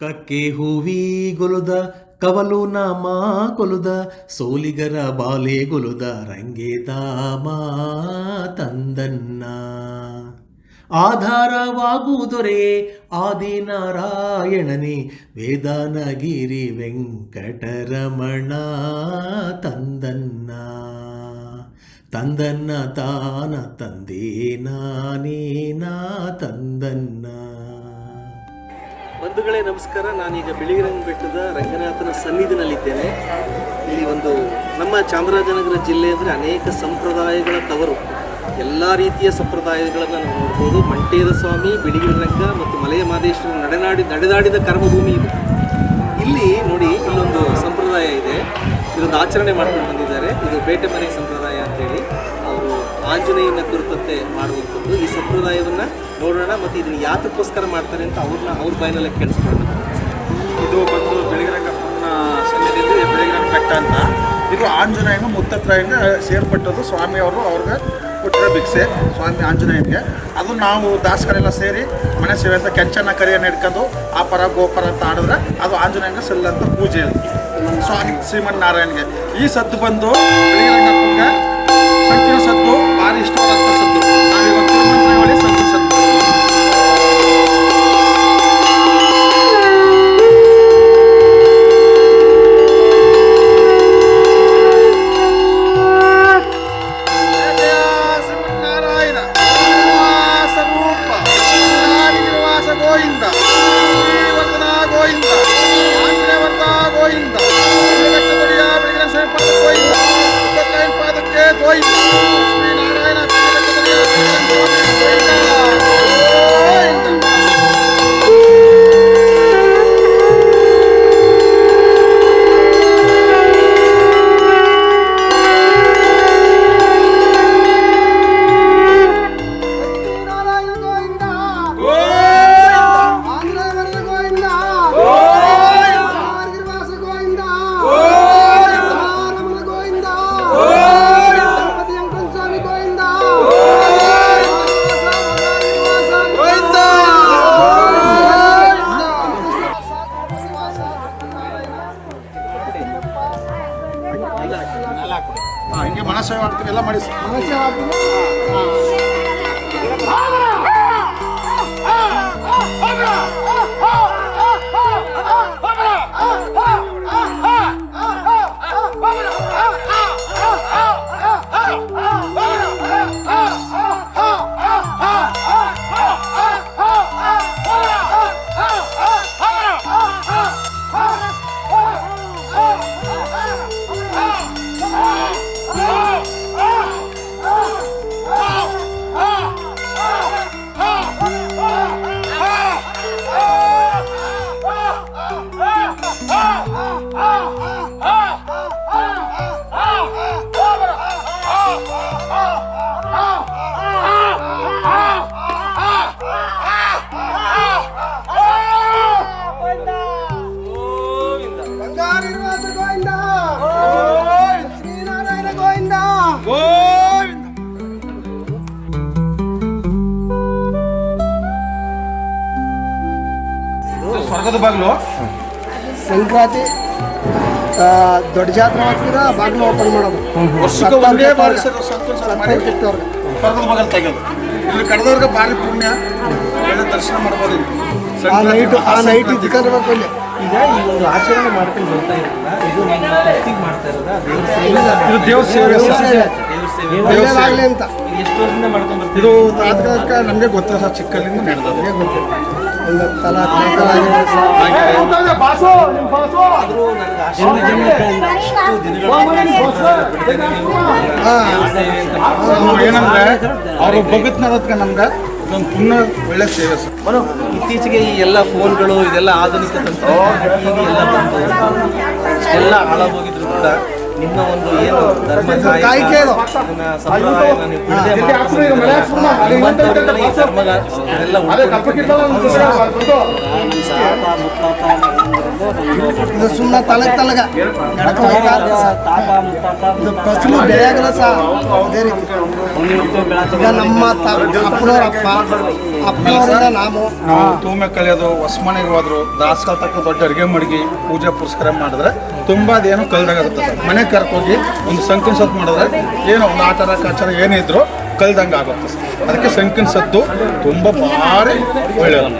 ಕಕ್ಕೆ ಹೂವಿ ಗೊಲುದ, ಕವಲು ನಾಮ ಕೊಲುದ, ಸೋಲಿಗರ ಬಾಲೆ ಗೊಲುದ, ರಂಗೆ ದಾಮ ತಂದನ್ನ. ಆಧಾರವಾಗುವುದೊರೆ ಆದಿನಾರಾಯಣನೇ, ವೇದಾನಗಿರಿ ವೆಂಕಟರಮಣ ತಂದನ್ನ. ತಂದನ್ನ ತಾನ ತಂದೇ ನಾನೇನಾ ತಂದನ್ನ. ಬಂಧುಗಳೇ, ನಮಸ್ಕಾರ. ನಾನೀಗ ಬಿಳಿಗಿರಂಗ ಬೆಟ್ಟದ ರಂಗನಾಥನ ಸನ್ನಿಧಿನಲ್ಲಿದ್ದೇನೆ. ಇಲ್ಲಿ ಒಂದು ನಮ್ಮ ಚಾಮರಾಜನಗರ ಜಿಲ್ಲೆ ಅಂದರೆ ಅನೇಕ ಸಂಪ್ರದಾಯಗಳ ತವರು. ಎಲ್ಲ ರೀತಿಯ ಸಂಪ್ರದಾಯಗಳನ್ನು ನಾವು ನೋಡ್ಬೋದು. ಮಂಟೇದ ಸ್ವಾಮಿ ಬಿಳಿಗಿರಂಗ ಮತ್ತು ಮಲೆಯ ಮಾದೇಶ್ವರ ನಡೆನಾಡಿ ನಡೆದಾಡಿದ ಕರ್ಮಭೂಮಿ ಇದು. ಇಲ್ಲಿ ನೋಡಿ ಇಲ್ಲೊಂದು ಸಂಪ್ರದಾಯ ಇದೆ. ಇದೊಂದು ಆಚರಣೆ ಮಾಡ್ಕೊಂಡು ಬಂದಿದ್ದಾರೆ. ಇದು ಬೇಟೆ ಮನೆ ಸಂಪ್ರದಾಯ ಅಂತೇಳಿ. ಆಂಜನೇಯನ ಕುರಿತಂತೆ ಮಾಡುವಂಥದ್ದು. ಈ ಸಂಪ್ರದಾಯವನ್ನು ನೋಡೋಣ, ಮತ್ತು ಇದನ್ನು ಯಾತಕ್ಕೋಸ್ಕರ ಮಾಡ್ತಾರೆ ಅಂತ ಅವ್ರನ್ನ ಅವ್ರ ಬಾಯಿನಲ್ಲೇ ಕೇಳಿಸ್ಕೊಳ್ಳೋಣ. ಇದು ಬಂದು ಬೆಳಗಿರಂಗಪ್ಪನ ಸನ್ನಿಧಿಯಲ್ಲಿ ಬೆಳಗಿರಂಗ ಬೆಟ್ಟ ಅಂತ. ಇದು ಆಂಜನೇಯನ ಮುತ್ತತ್ರಾಯನ ಸೇರ್ಪಟ್ಟದ್ದು ಸ್ವಾಮಿಯವರು ಅವ್ರಿಗೆ ಕೊಟ್ಟಿರೋ ಭಿಕ್ಷೆ, ಸ್ವಾಮಿ ಆಂಜನೇಯನಿಗೆ. ಅದು ನಾವು ದಾಸಗಳೆಲ್ಲ ಸೇರಿ ಮನೆ ಸೇವೆ ಅಂತ ಕೆಂಚನ ಕರಿಯನ್ನು ಹಿಡ್ಕೊಂಡು ಆ ಪರ ಗೋಪರ ಅಂತ ಆಡಿದ್ರೆ ಅದು ಆಂಜನೇಯನ ಸಲ್ಲಂತ ಪೂಜೆ ಸ್ವಾಮಿ ಶ್ರೀಮನ್ ಶ್ರೀಮನ್ನಾರಾಯಣಗೆ. ಈ ಸದ್ದು ಬಂದು Thank you. ಮನಸ್ಸೇವೆ ಮಾಡ್ತೀವಿ ಎಲ್ಲ ಮಾಡಿ. ಸ್ವರ್ಗದ ಬಾಗಿಲು ಸಂಕ್ರಾಂತಿ ಆ, ದೊಡ್ಡ ಜಾತ್ರೆ ಮಾಡ್ತೀರಾ ಬಾಗಿಲು ಓಪನ್ ಮಾಡೋದು. ವರ್ಷಕ್ಕೆ ಒಂದೇ ಬಾರಿ ಸರ್ ಸಂತೋಷ ಸರ್ ಮಾಡಿ ಕಿತ್ತವ್ರಿಗೆ ಸ್ವರ್ಗದ ಬಾಗಿಲು ತೆಗೆಯೋದು. ಇಲ್ಲಿ ಕಡ್ದವ್ರಿಗೆ ಭಾರಿ ಪುಣ್ಯ. ದರ್ಶನ ಮಾಡ್ಬೋದು ಆ ನೈಟ್ ಆ ನೈಟ್ ಈಗ ಈ ಒಂದು ಆಚರಣೆ ಮಾಡ್ಕೊಂಡು ಬರ್ತಾ ಇರಲ್ಲ ಇದು ನಿಮ್ಮ ಭಕ್ತಿಗೆ ಮಾಡ್ತಾ ಇರೋದಾ? ಇದು ದೇವ್ರ ಸೇವೆ. ಒಳ್ಳೇದಾಗ್ಲಿ ಅಂತ. ಇದು ಎಷ್ಟು ವರ್ಷದಿಂದ ಮಾಡ್ಕೊಂಡು ಬರ್ತೀವಿ ಇದು ತಾತ್ಕಾಲಿಕ ನಮಗೆ ಗೊತ್ತಿಲ್ಲ ಸರ್ ಚಿಕ್ಕಲ್ಲಿಂದ ನಡೆದ ನನಗೆ ಏನಂದ್ರೆ ಅವರು ಭಗತ್ನದಕ್ಕೆ ನಮ್ಗೆ ಒಂದು ಪುಣ್ಯ ಒಳ್ಳೆ ಸೇವೆ ಸರ್ ಇತ್ತೀಚೆಗೆ ಈ ಎಲ್ಲ ಫೋನ್ಗಳು ಇದೆಲ್ಲ ಆಧುನಿಕ ತಂತ್ರ ಎಲ್ಲ ಹಾಳಾಗೋಗಿದ್ರು ಕೂಡ ನಿಮ್ಮ ಒಂದು ಏನು ಧರ್ಮ ಕಾಯಕ, ಸಂಪ್ರದಾಯನ ನೀವು ಬಿಡದೆ ಮುತ್ತಾತ ಇದು ಸುಮ್ಮನೆ ತಲಗ ತಲಗ ಇದು ಫಸಲು ಬೆಳೆಯಾಗಲ್ಲ ಸಹ ರೀತಿ. ಈಗ ನಮ್ಮ ಅಪ್ಪನವ್ರ ಅಪ್ಪ, ಅಪ್ಪನವರಿಂದ ನಾವು ತೂಮೆ ಕಲಿಯೋದು, ಹೊಸ್ಮನೆಗೆ ಹೋದ್ರು ದಾಸಕಾಲ ತಕ್ಕ ದೊಡ್ಡ ಅಡುಗೆ ಮಡಗಿ, ಪೂಜೆ ಪುರಸ್ಕಾರ ಮಾಡಿದ್ರೆ ತುಂಬಾ ಅದೇನು ಕಲ್ದಾಗುತ್ತೆ ಮನೆ ಕರ್ಕೋಗಿ ಒಂದು ಸಂಕಿನ ಸತ್ತು ಮಾಡಿದ್ರೆ ಏನೋ ಒಂದು ಆಚಾರ ಕಾಚಾರ ಏನಿದ್ರು ಕಲ್ದಂಗೆ ಆಗುತ್ತೆ ಅದಕ್ಕೆ ಸಂಕಿನ ಸತ್ತು ತುಂಬ ಭಾರಿ ಒಳ್ಳೆಯದು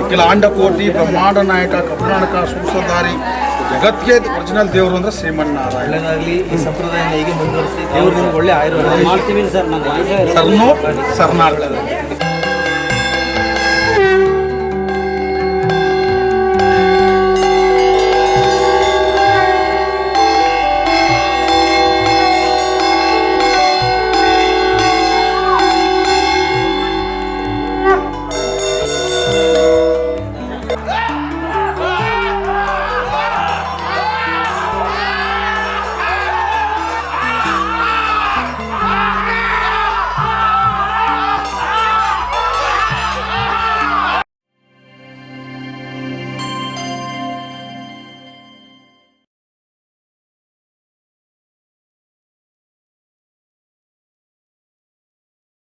ಅಖಿಲ ಅಂಡ ಕೋಟಿ ಬ್ರಹ್ಮಾಂಡ ನಾಯಕ ಕರ್ನಾಟಕ ಸುಸಂಧಾರಿ ಜಗತ್ತಿಗೆ ಒರಿಜಿನಲ್ ದೇವರು ಅಂದ್ರೆ ಶ್ರೀಮನ್ನಾರಾಯಣ. ಒಳ್ಳೆಯದಾಗಲಿ ಈ ಸಂಪ್ರದಾಯನ ಹೀಗೆ ಮುಂದುವರಿಸಿ ದೇವರು ನಿಮ್ಗೆ ಒಳ್ಳೆ ಆಯುರ್ವೇದ. ಸರ್ನು ಸರ್ನಾಳ್.